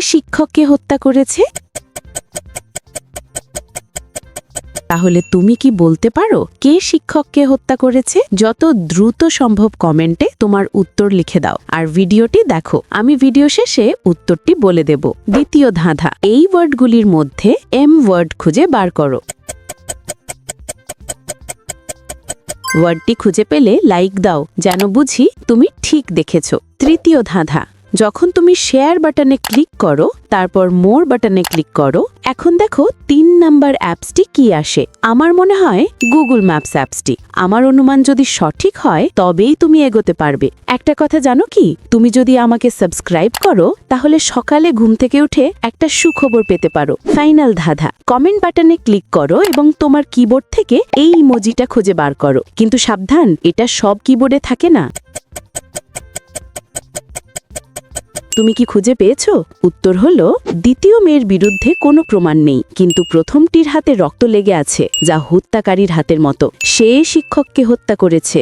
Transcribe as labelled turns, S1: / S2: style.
S1: শিক্ষককে হত্যা করেছে? তাহলে তুমি কি বলতে পারো কে শিক্ষককে হত্যা করেছে? যত দ্রুত সম্ভব কমেন্টে তোমার উত্তর লিখে দাও। আর ভিডিওটি দেখো। আমি ভিডিও শেষে উত্তরটি বলে দেব। দ্বিতীয় ধাঁধা। এই ওয়ার্ডগুলির মধ্যে এম ওয়ার্ড খুঁজে বার করো। ওয়ার্ডটি খুঁজে পেলে লাইক দাও, যেন বুঝি তুমি ঠিক দেখেছ। তৃতীয় ধাঁধা। যখন তুমি শেয়ার বাটনে ক্লিক করো, তারপর মোর বাটনে ক্লিক করো, এখন দেখো তিন নাম্বার অ্যাপসটি কি আসে? আমার মনে হয় গুগল ম্যাপস অ্যাপসটি আমার অনুমান যদি সঠিক হয়, তবেই তুমি এগোতে পারবে। একটা কথা জানো কি? তুমি যদি আমাকে সাবস্ক্রাইব করো, তাহলে সকালে ঘুম থেকে উঠে একটা সুখবর পেতে পারো। ফাইনাল ধাঁধা। কমেন্ট বাটনে ক্লিক করো এবং তোমার কিবোর্ড থেকে এই ইমোজিটা খুঁজে বার করো। কিন্তু সাবধান, এটা সব কিবোর্ডে থাকে না। তুমি কি খুঁজে পেয়েছ? উত্তর হলো, দ্বিতীয় মেয়ের বিরুদ্ধে কোনো প্রমাণ নেই, কিন্তু প্রথমটির হাতে রক্ত লেগে আছে, যা হত্যাকারীর হাতের মতো। সে শিক্ষককে হত্যা করেছে।